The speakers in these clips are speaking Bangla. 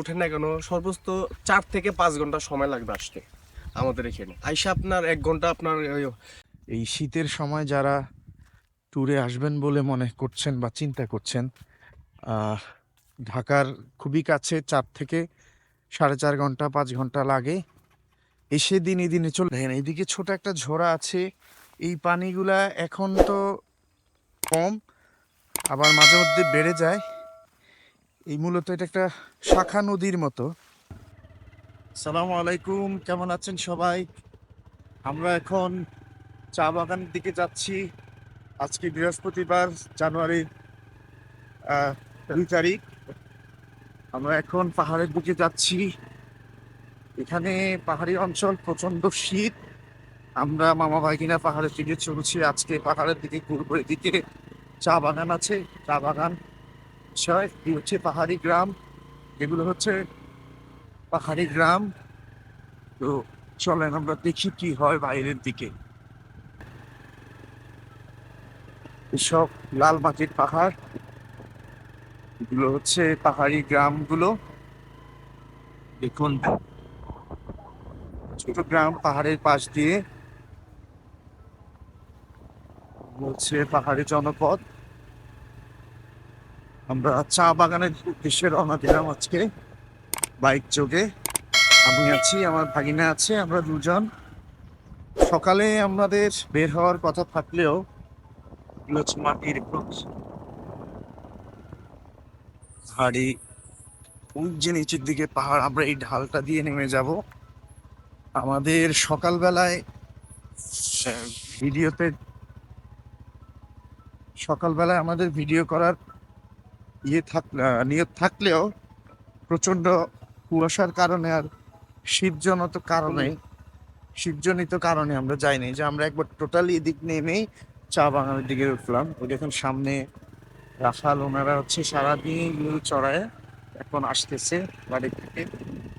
ওঠেন না কেন? সর্বোচ্চ চার থেকে পাঁচ ঘণ্টা সময় লাগবে আসতে আমাদের এখানে। আইসা আপনার এক ঘণ্টা আপনার এই শীতের সময় যারা ট্যুরে আসবেন বলে মনে করছেন বা চিন্তা করছেন ঢাকার খুবই কাছে চার থেকে সাড়ে চার ঘণ্টা, পাঁচ ঘণ্টা লাগে। এসে দিনে দিনে চলে দেখেন, এইদিকে ছোট একটা ঝোড়া আছে। এই পানিগুলা এখন তো কম, আবার মাঝে মধ্যে বেড়ে যায়। এই মূলত এটা একটা শাখা নদীর মতো। সালাম আলাইকুম কেমন আছেন সবাই? আমরা এখন চা বাগানের দিকে যাচ্ছি। আজকে বৃহস্পতিবার জানুয়ারির আহ, দুই তারিখ। আমরা এখন পাহাড়ের দিকে যাচ্ছি। এখানে পাহাড়ি অঞ্চল প্রচণ্ড শীত। আমরা মামা ভাইকিনা পাহাড়ের দিকে চলছি। আজকে পাহাড়ের দিকে ঘুরবো এদিকে চা বাগান আছে চা বাগান। হচ্ছে পাহাড়ি গ্রাম। এগুলো হচ্ছে পাহাড়ি গ্রাম। তো চলেন আমরা দেখি কি হয় বাইরের দিকে। এসব লাল মাটির পাহাড়। এগুলো হচ্ছে পাহাড়ি গ্রামগুলো। দেখুন, ছোট গ্রাম পাহাড়ের পাশ দিয়ে। হচ্ছে পাহাড়ি জনপদ। আমরা চা বাগানের উদ্দেশ্যে রওনা দিলাম আজকে। বাইক যোগে আমি আছি, আমার ভাগিনা আছে, আমরা দুজন। সকালে আমাদের বের হওয়ার কথা থাকলেও মাটির হাড়ি, ওই যে নিচের দিকে পাহাড়, আমরা এই ঢালটা দিয়ে নেমে যাব। আমাদের সকালবেলায় ভিডিওতে, সকালবেলায় আমাদের ভিডিও করার ইয়ে থাক নিয়ত থাকলেও প্রচণ্ড কুয়াশার কারণে আর শীতজনিত কারণে শীতজনিত কারণে আমরা যাইনি। যে আমরা একবার টোটালি এদিক নেমেই চা বাগানের দিকে উঠলাম। ওই দেখুন সামনে রাখাল ওনারা হচ্ছে সারাদিন চড়ায় এখন আসতেছে বাড়ি থেকে।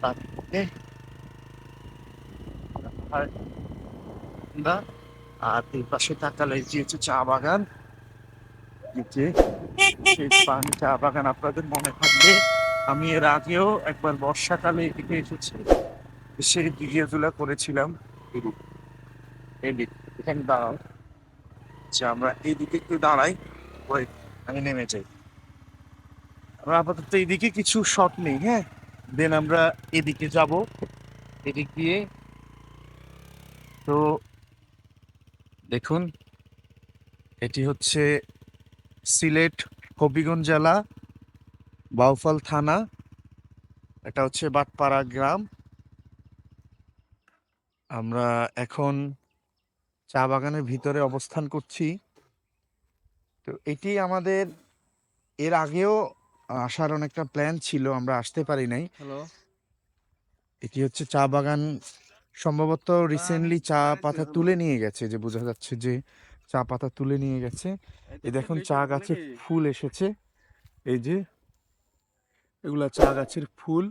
তার থেকে আর এই পাশে তাকালে যে হচ্ছে চা বাগান। যে সেই পান চা বাগান আপনাদের মনে থাকবে আমি এর আগেও একবার বর্ষাকালে এদিকে এসেছি। ভিডিও তুলা করেছিলাম। এদিক এখানে দাঁড়াও। আচ্ছা আমরা এইদিকে একটু দাঁড়াই, ওই আমি নেমে যাই। আমরা আপাতত এদিকে কিছু শট নেই হ্যাঁ? দেন আমরা এদিকে যাব। এদিক দিয়ে। তো দেখুন, এটি হচ্ছে সিলেট হবিগঞ্জ জেলা বাউফল থানা এটা হচ্ছে বাটপাড়া গ্রাম। আমরা এখন চা বাগানের ভিতরে অবস্থান করছি। তো এটি আমাদের এর আগেও আসার অনেকটা প্ল্যান ছিল আমরা আসতে পারি নাই। এটি হচ্ছে চা বাগান সম্ভবত রিসেন্টলি চা পাতা তুলে নিয়ে গেছে যে বোঝা যাচ্ছে যে চা পাতা তুলে নিয়ে গেছে। এই দেখুন চা গাছে ফুল এসেছে। এই যে এগুলা চা গাছের ফুল।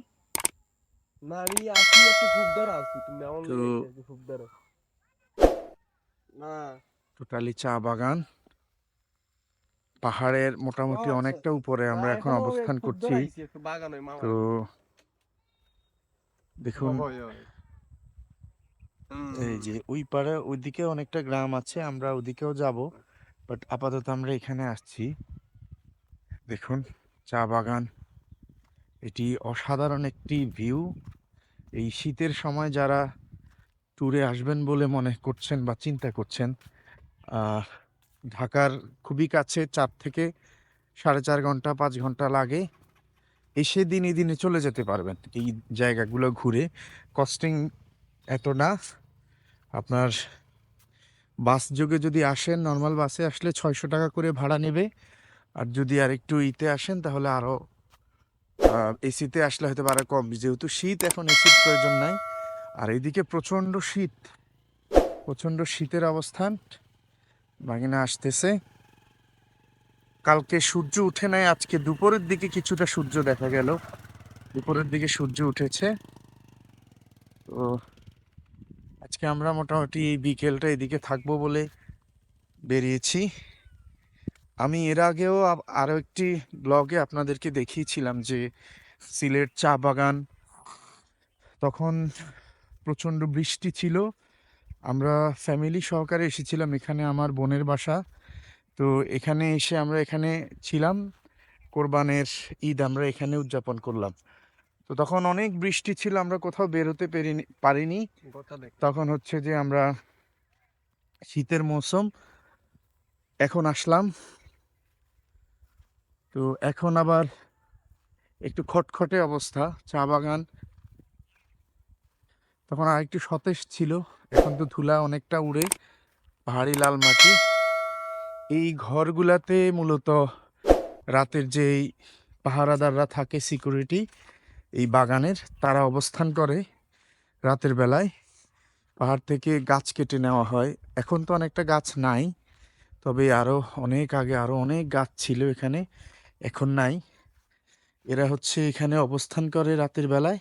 টোটালি চা বাগান। পাহাড়ের মোটামুটি আচ্ছা। অনেকটা উপরে আমরা এখন অবস্থান করছি। তো দেখুন এই যে ওই পাড়ে ওইদিকে অনেকটা গ্রাম আছে আমরা ওদিকেও যাব। বাট আপাতত আমরা এখানে আসছি। দেখুন চা বাগান। এটি অসাধারণ একটি ভিউ। এই শীতের সময় যারা ট্যুরে আসবেন বলে মনে করছেন বা চিন্তা করছেন আহ, ঢাকার খুবই কাছে চার থেকে সাড়ে চার ঘণ্টা পাঁচ ঘণ্টা লাগে। এসে দিনে দিনে চলে যেতে পারবেন। এই জায়গাগুলো ঘুরে। কস্টিং এত না। আপনার বাস যোগে যদি আসেন নর্মাল বাসে আসলে ছয়শো টাকা করে ভাড়া নেবে। আর যদি আর একটু ইতে আসেন, তাহলে আরও এসিতে আসলে হয়তো আরও কম। যেহেতু শীত, এখন এসির প্রয়োজন নাই। আর এইদিকে প্রচণ্ড শীত। প্রচণ্ড শীতের অবস্থান। বাগিনা আসতেছে। কালকে সূর্য উঠে নাই, আজকে দুপুরের দিকে কিছুটা সূর্য দেখা গেল। দুপুরের দিকে সূর্য উঠেছে। তো আজকে আমরা মোটামুটি বিকেলটা এদিকে থাকব বলে বেরিয়েছি। আমি এর আগেও আরও একটি ব্লগে আপনাদেরকে দেখিয়েছিলাম যে সিলেট চা বাগান, তখন প্রচণ্ড বৃষ্টি ছিল। আমরা ফ্যামিলি সহকারে এসেছিলাম এখানে আমার বোনের বাসা। তো এখানে এসে আমরা এখানে ছিলাম। কোরবানের ঈদ আমরা এখানে উদযাপন করলাম। তো তখন অনেক বৃষ্টি ছিল আমরা কোথাও বেরোতে পেরিনি। পারিনি তখন হচ্ছে যে আমরা শীতের মৌসুম এখন আসলাম। তো এখন আবার একটু খটখটে অবস্থা চা বাগান। তখন আর একটু সতেজ ছিল এখন তো ধুলা অনেকটা উড়ে পাহাড়ি লাল মাটি। এই ঘরগুলাতে মূলত রাতের যেই পাহারাদাররা থাকে সিকিউরিটি এই বাগানের তারা অবস্থান করে রাতের বেলায়। পাহাড় থেকে গাছ কেটে নেওয়া হয়। এখন তো অনেকটা গাছ নাই, তবে আরও অনেক আগে আরও অনেক গাছ ছিল এখানে, এখন নাই। এরা হচ্ছে এখানে অবস্থান করে রাতের বেলায়,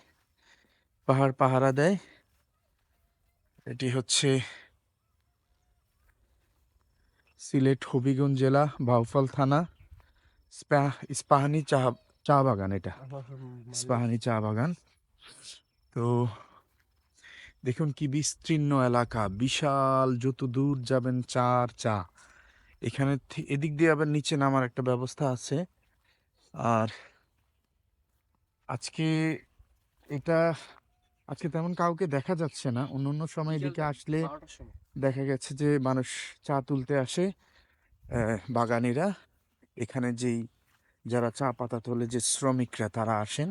পাহাড় পাহারা দেয়। এটি হচ্ছে সিলেট হবিগঞ্জ জেলা, বাউফল থানা, স্পা- ইস্পাহানি চা চা বাগান এটা। ইস্পাহানি চা বাগান। তো দেখুন কি বিস্তীর্ণ এলাকা বিশাল যত দূর যাবেন চার চা। এখানে এদিক দিয়ে আবার নিচে নামার একটা ব্যবস্থা আছে। আর আজকে এটা আজকে তেমন কাউকে দেখা যাচ্ছে না। অন্য অন্য সময় এদিকে আসলে দেখা গেছে যে মানুষ চা তুলতে আসে বাগানিরা। এখানে যেই যারা চা পাতা তোলে যে শ্রমিকরা তারা আসেন।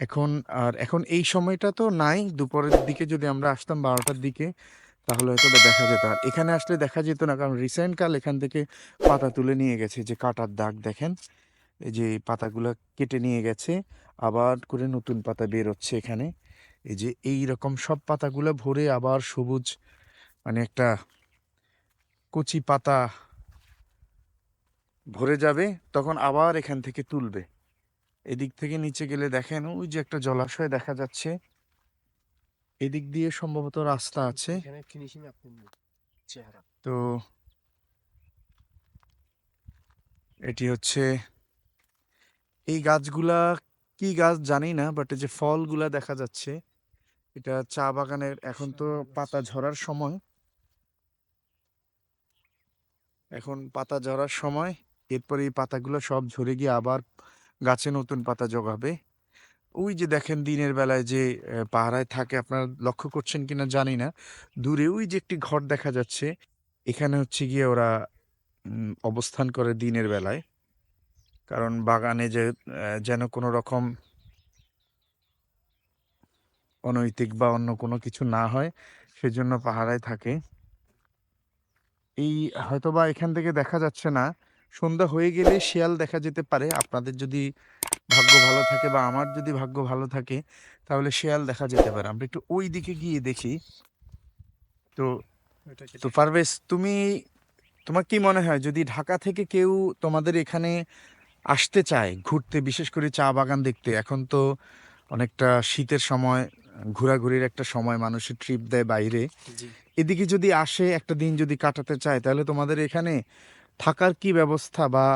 এখন, আর এখন এই সময়টা তো নাই, দুপুরের দিকে যদি আমরা আসতাম বারোটার দিকে, তাহলে হয়তো দেখা যেত। আর এখানে আসলে দেখা যেত না, কারণ রিসেন্ট কাল এখান থেকে পাতা তুলে নিয়ে গেছে যে কাটার দাগ দেখেন, এই যে পাতাগুলো কেটে নিয়ে গেছে, আবার করে নতুন পাতা বের হচ্ছে এখানে। এই যে এই রকম সব পাতাগুলো ভরে আবার সবুজ মানে একটা কচি পাতা ভরে যাবে তখন আবার এখান থেকে তুলবে। এদিক থেকে নিচে গেলে দেখেন ওই যে একটা জলাশয় দেখা যাচ্ছে। এদিক দিয়ে সম্ভবত রাস্তা আছে। তো এটি হচ্ছে এই গাছগুলা কি গাছ জানি না বাট এই যে ফলগুলা দেখা যাচ্ছে এটা চা বাগানের এখন তো পাতা ঝরার সময়। এখন পাতা ঝরার সময়। এরপরে এই পাতাগুলো সব ঝরে গিয়ে আবার গাছে নতুন পাতা জগাবে। ওই যে দেখেন দিনের বেলায় যে পাহারায় থাকে, আপনারা লক্ষ্য করছেন কিনা জানি না। দূরে ওই যে একটি ঘর দেখা যাচ্ছে, এখানে হচ্ছে গিয়ে ওরা অবস্থান করে দিনের বেলায়। কারণ বাগানে যে যেন কোনো রকম অনৈতিক বা অন্য কোনো কিছু না হয়, সেজন্য পাহারায় থাকে। এই হয়তোবা এখান থেকে দেখা যাচ্ছে না সন্ধ্যা হয়ে গেলে শিয়াল দেখা যেতে পারে। আপনাদের যদি ভাগ্য ভালো থাকে বা আমার যদি ভাগ্য ভালো থাকে তাহলে শিয়াল দেখা যেতে পারে। আমরা একটু ওই দিকে গিয়ে দেখি। তো তো পারভেজ তুমি তোমার কি মনে হয় যদি ঢাকা থেকে কেউ তোমাদের এখানে আসতে চায় ঘুরতে বিশেষ করে চা বাগান দেখতে এখন তো অনেকটা শীতের সময় ঘোরাঘুরির একটা সময় মানুষের ট্রিপ দেয় বাইরে। এদিকে যদি আসে একটা দিন যদি কাটাতে চায় তাহলে তোমাদের এখানে থাকার কি ব্যবস্থা বা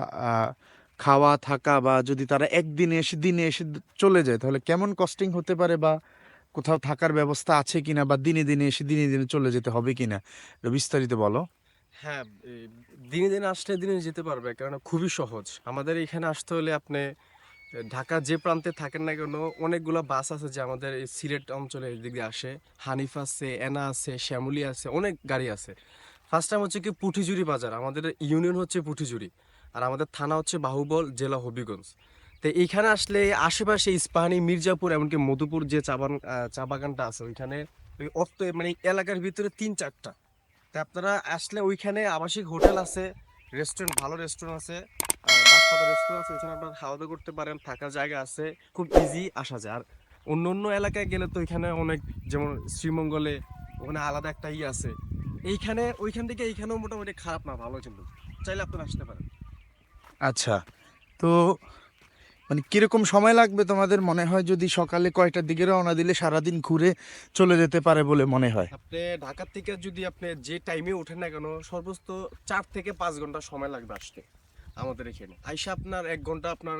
খাওয়া থাকা বা যদি তারা একদিনে এসে দিনে এসে চলে যায় তাহলে কেমন কস্টিং হতে পারে বা কোথাও থাকার ব্যবস্থা আছে কিনা বা দিনে দিনে এসে দিনে দিনে চলে যেতে হবে কিনা? বিস্তারিত বলো। হ্যাঁ দিনে দিনে আসলে দিনে যেতে পারবে কারণ খুবই সহজ। আমাদের এখানে আসতে হলে আপনি এ, ঢাকার যে প্রান্তে থাকেন না কেন অনেকগুলো বাস আছে যে আমাদের এই সিলেট অঞ্চলে এদিক দিয়ে আসে। হানিফ আছে এনা আছে শ্যামলি আছে অনেক গাড়ি আছে। ফার্স্ট টাইম হচ্ছে কি পুঠিজুরি বাজার, আমাদের ইউনিয়ন হচ্ছে পুঠিজুরি আর আমাদের থানা হচ্ছে বাহুবল জেলা হবিগঞ্জ। তো এইখানে আসলে আশেপাশে ইস্পাহানি মির্জাপুর এমনকি মধুপুর যে চা বাগান চা বাগানটা আছে, ওইখানে ওই অত মানে এলাকার ভিতরে তিন চারটা। তা আপনারা আসলে ওইখানে আবাসিক হোটেল আছে রেস্টুরেন্ট ভালো রেস্টুরেন্ট আছে রেস্টুরেন্ট আছে, ওইখানে আপনারা খাওয়া দাওয়া করতে পারেন, থাকার জায়গা আছে, খুব ইজি আসা যায়। আর অন্য অন্য এলাকায় গেলে তো এখানে অনেক, যেমন শ্রীমঙ্গলে ওখানে আলাদা একটা ই আছে এইখানে ওইখান থেকে এইখানেও মোটামুটি খারাপ না ভালো কিন্তু। চাইলে আপনারা আসতে পারেন। আচ্ছা তো মানে কীরকম সময় লাগবে তোমাদের? মনে হয় যদি সকালে কয়টার দিকে রওনা দিলে সারাদিন ঘুরে চলে যেতে পারে বলে মনে হয়? আপনি ঢাকার থেকে যদি আপনি যে টাইমে ওঠেন না কেন সর্বোচ্চ চার থেকে পাঁচ ঘণ্টা সময় লাগবে আসতে আমাদের এখানে। আইসা আপনার এক ঘণ্টা আপনার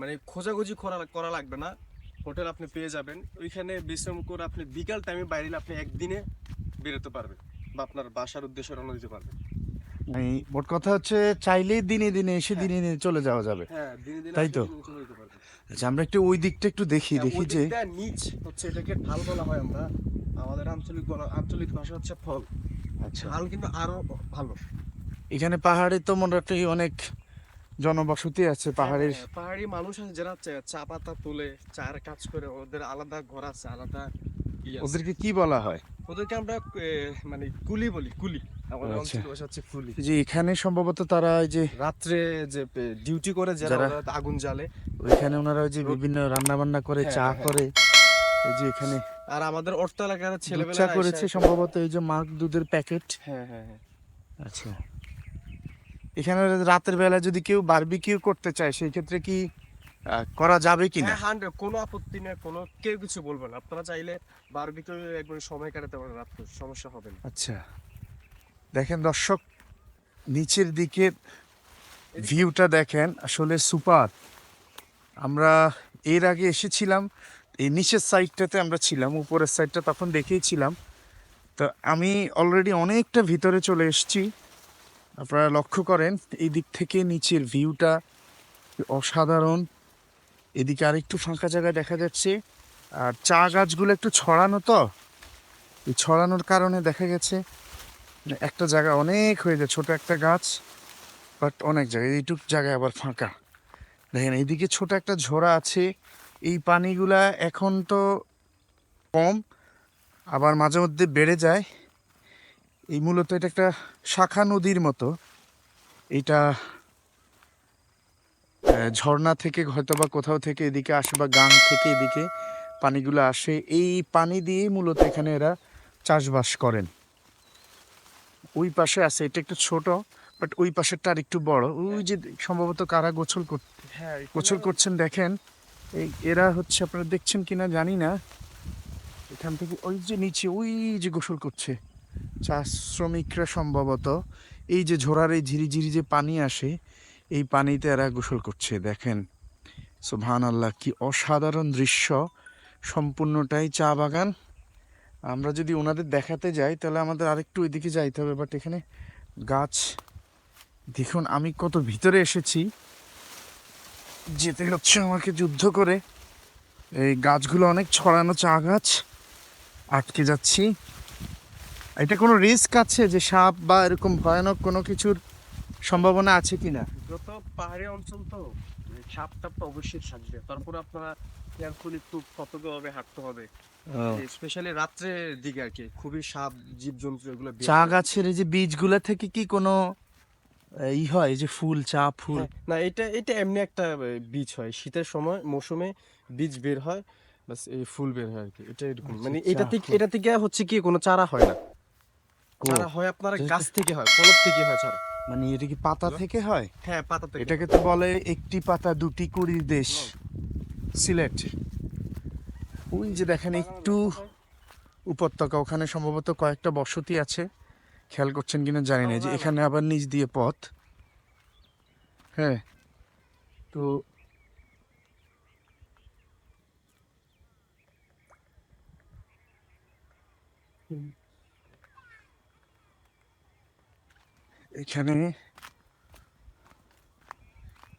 মানে খোঁজাখুঁজি করা করা লাগবে না। হোটেল আপনি পেয়ে যাবেন। ওইখানে বিশ্রাম করে আপনি বিকাল টাইমে বাইরে আপনি একদিনে বেরোতে পারবেন। বা আপনার বাসার উদ্দেশ্যে রওনা দিতে পারবেন। এই মোট কথা হচ্ছে চাইলেই দিনে দিনে এসে দিনে দিনে চলে যাওয়া যাবে। হ্যাঁ দিনে দিনে তাই তো? আচ্ছা আমরা একটু ওই দিকটা একটু দেখি হ্যাঁ, দেখি যে নিচ হচ্ছে এটাকে ঢাল বলা হয় আমরা। আমাদের আঞ্চলিক আঞ্চলিক ভাষা হচ্ছে ফল। আচ্ছা। ঢাল কিন্তু আরও ভালো। এখানে পাহাড়ে তো মোটামুটি অনেক জনবসতি আছে পাহাড়ের হ্যাঁ, পাহাড়ি মানুষ আছে যারা চা- পাতা তুলে চায়ের কাজ করে ওদের আলাদা ঘর আছে আলাদা। ওদেরকে কি বলা হয়? ওদেরকে আমরা মানে কুলি বলি কুলি। আমাদের আচ্ছা। অঞ্চলে ভাষা হচ্ছে কুলি। যে এখানে সম্ভবত তারা ওই যে রাত্রে যে ডিউটি করে যারা আগুন জ্বালে। ওইখানে ওনারা ওই যে বিভিন্ন রান্না বান্না করে হ্যাঁ, চা হ্যাঁ। করে এই যে এখানে আর আমাদের অর্থ এলাকার ছেলেবেলা চা করেছে সম্ভবত এই যে মার্ক দুধের প্যাকেট। হ্যাঁ হ্যাঁ হ্যাঁ। আচ্ছা। এখানে রাতের বেলা যদি কেউ বারবিকিউ করতে চায় সেই ক্ষেত্রে কি করা যাবে কি না হ্যাঁ কোনো আপত্তি নেই কোনো কেউ কিছু বলবে না। আপনারা চাইলে বারবিকিউ একবার সময় কাটাতে পারেন রাত্রে সমস্যা হবে না। আচ্ছা। দেখেন দর্শক নিচের দিকের ভিউটা দেখেন আসলে সুপার। আমরা এর আগে এসেছিলাম এই নিচের সাইডটাতে আমরা ছিলাম উপরের সাইডটা তখন দেখেইছিলাম তো আমি অলরেডি অনেকটা ভিতরে চলে এসেছি। আপনারা লক্ষ্য করেন এই দিক থেকে নিচের ভিউটা অসাধারণ। এদিকে আরেকটু ফাঁকা জায়গায় দেখা যাচ্ছে। আর চা গাছগুলো একটু ছড়ানো তো। এই ছড়ানোর কারণে দেখা গেছে একটা জায়গা অনেক হয়ে যায়, ছোট একটা গাছ বাট অনেক জায়গায় এইটুক জায়গায় আবার ফাঁকা। দেখেন, এইদিকে ছোট একটা ঝোড়া আছে। এই পানিগুলা এখন তো কম, আবার মাঝে মধ্যে বেড়ে যায়। এই মূলত এটা একটা শাখা নদীর মতো। এটা ঝর্ণা থেকে হয়তো বা কোথাও থেকে এদিকে আসে বা গাং থেকে এদিকে পানিগুলো আসে এই পানি দিয়ে মূলত এখানে এরা চাষবাস করেন। ওই পাশে আছে এটা একটু ছোট বাট ওই পাশেরটা আর একটু বড়। ওই যে সম্ভবত কারা গোসল কর হ্যাঁ গোসল করছেন দেখেন এই এরা হচ্ছে আপনারা দেখছেন কিনা জানি না। এখান থেকে ওই যে নিচে ওই যে গোসল করছে চা শ্রমিকরা সম্ভবত। এই যে ঝোড়ার এই ঝিরিঝিরি যে পানি আসে এই পানিতে এরা গোসল করছে, দেখেন। সুবহান আল্লাহ কি অসাধারণ দৃশ্য। সম্পূর্ণটাই চা বাগান। আমরা যদি ওনাদের দেখাতে যাই, তাহলে আমাদের আরেকটু ওইদিকে যাইতে হবে বাট এখানে গাছ, দেখুন আমি কত ভিতরে এসেছি। যেতে হচ্ছে আমাকে যুদ্ধ করে। এই গাছগুলো অনেক ছড়ানো চা গাছ। আটকে যাচ্ছি। এটা কোনো রিস্ক আছে যে সাপ বা এরকম ভয়ানক কোনো কিছুর সম্ভাবনা আছে কিনা? যত পাহাড়ি অঞ্চল তো সাপ টাপ তো অবশ্যই থাকবে তারপরে আপনারা কেয়ারফুলি একটু সতর্কভাবে হাঁটতে হবে? স্পেশালি রাত্রের দিকে আর কি খুবই সাপ জীবজন্তু এগুলো চা গাছের এই যে বীজগুলা থেকে কি কোনো আহ, ই হয় যে ফুল চা ফুল? হ্যাঁ, না এটা এটা এমনি একটা বীজ হয়। শীতের সময় মৌসুমে বীজ বের হয় বাস এই ফুল বের হয় আর কি। এটা এরকম। মানে আচ্ছা, এটা চা থেকে এটা থেকে হচ্ছে কি কোনো চারা হয় না। চারা হয় আপনার গাছ থেকে হয় কলপ থেকে হয় চারা। মানে এটা কি পাতা থেকে হয়? হ্যাঁ পাতা থেকে। এটাকে তো বলে একটি পাতা দুটি কুড়ির দেশ। সিলেট। ওই যে দেখেন একটু উপত্যকা। ওখানে সম্ভবত কয়েকটা বসতি আছে। খেয়াল করছেন কিনা জানি না। যে এখানে আবার নিচ দিয়ে পথ। হ্যাঁ। তো এখানে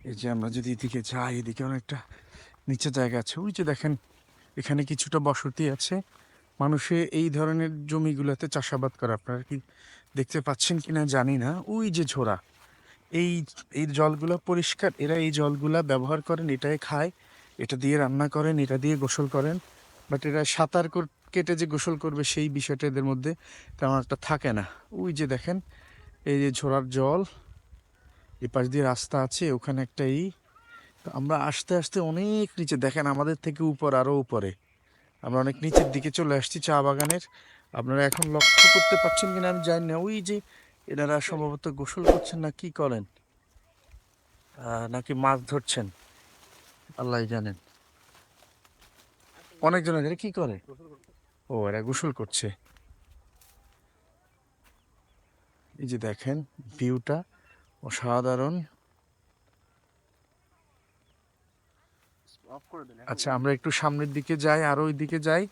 এই যে আমরা যদি এদিকে যাই, এদিকে অনেকটা নিচে জায়গা আছে। ওই যে দেখেন, এখানে কিছুটা বসতি আছে। মানুষে এই ধরনের জমিগুলোতে চাষাবাদ করে। আপনারা কি দেখতে পাচ্ছেন কি না জানি না। ওই যে ঝোড়া, এই এই জলগুলো পরিষ্কার। এরা এই জলগুলা ব্যবহার করেন, এটাই খায়। এটা দিয়ে রান্না করেন, এটা দিয়ে গোসল করেন। বাট এরা সাঁতার কেটে যে গোসল করবে, সেই বিষয়টা এদের মধ্যে তেমন একটা থাকে না। ওই যে দেখেন এই যে ঝোড়ার জল, এ পাশ দিয়ে রাস্তা আছে, ওখানে একটা ই। তো আমরা আস্তে আস্তে অনেক নিচে, দেখেন আমাদের থেকে উপর আরও উপরে। আমরা অনেক নিচের দিকে চলে আসছি চা বাগানের। আপনারা এখন লক্ষ্য করতে পারছেন কিনা আমি জানি না। ওই যে এনারা সম্ভবত গোসল করছেন না কি করেন? নাকি মাছ ধরছেন? আল্লাহ জানেন। অনেকজন এদের কি করে? ও, এরা গোসল করছে। এই যে দেখেন ভিউটা অসাধারণ। আচ্ছা আমরা একটু সামনের দিকে যাই আরও ওই দিকে যাই।